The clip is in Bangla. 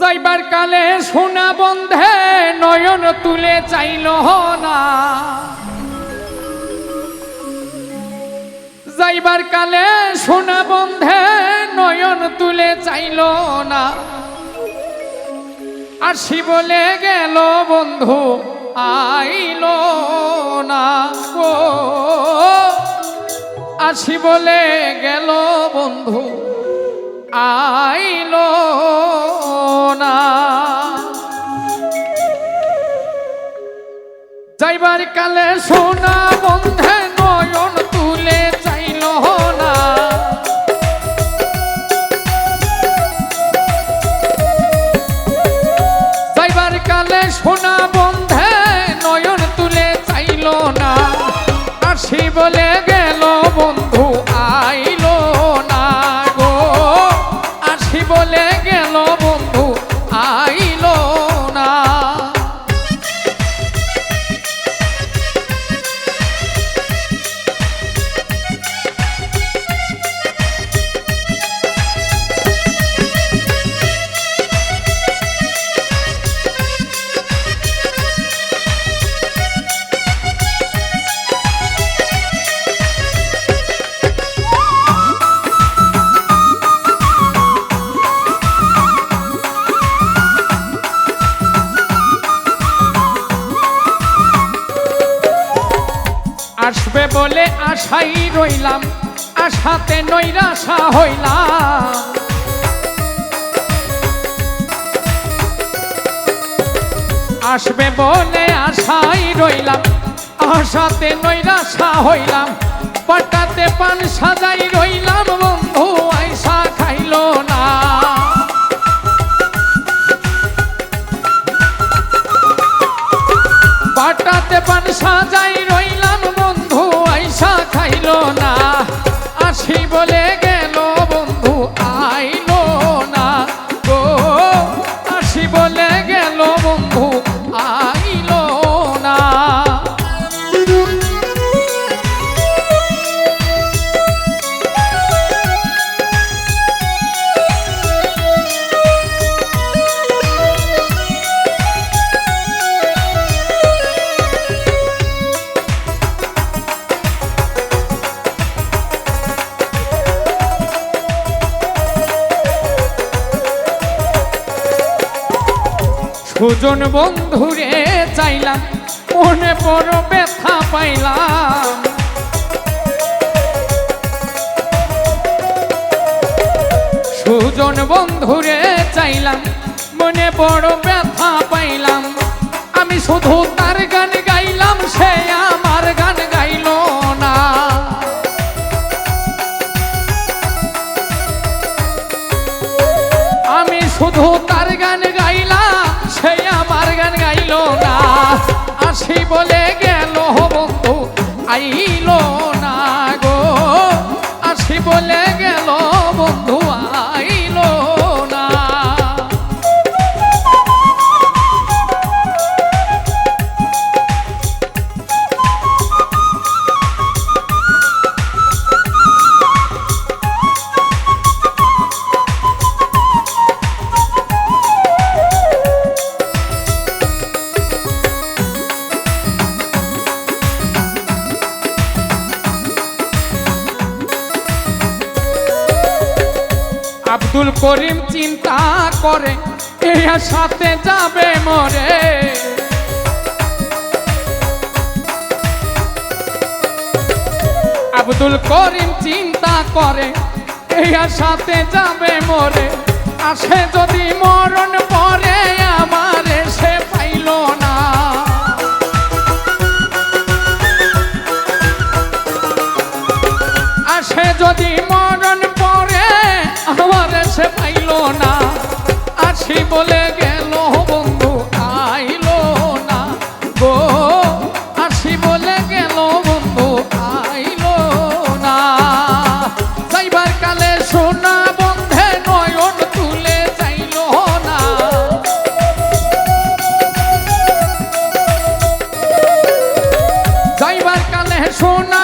যাইবার কালে সোনা বন্ধে নয়ন তুলে চাইল না। যাইবার কালে সোনা বন্ধে নয়ন তুলে চাইল না। আসি বলে গেল বন্ধু, আইল না আসি বলে গেল বন্ধু, আইল না। যাইবার কালে সোনা বন্ধে নয়ন তুলে চাইল না। যাইবার কালে সোনা বলে আশাই রইলাম, আশাতে নৈরাশা হইলাম। আসবে বলে আশাই রইলাম, আশাতে নৈরাশা হইলাম। পটাতে পান সাজাই রইলাম, বন্ধু আইসা খাইল না। না আসি বলে গেল সুজন বন্ধুরে চাইলাম, মনে বড় ব্যথা পাইলাম। সুজন বন্ধুরে চাইলাম, মনে বড় ব্যথা পাইলাম। আমি শুধু তার গান গাইলাম, সে আমার গান গাইল না। আমি শুধু আসি বলে গেল বন্ধু আইল না গো। আসি বলে গেল বন্ধু আব্দুল করিম চিন্তা করে এর সাথে যাবে মরে। আব্দুল করিম চিন্তা করে এর সাথে যাবে মরে। আসে যদি মরণ পরে বলে গেল, বন্ধু, আইল না গো। আসি বলে গেল, বন্ধু, আইল না। যাইবার কালে সোনা বন্ধে নয়ন তুলে চাইল না। যাইবার কালে সোনা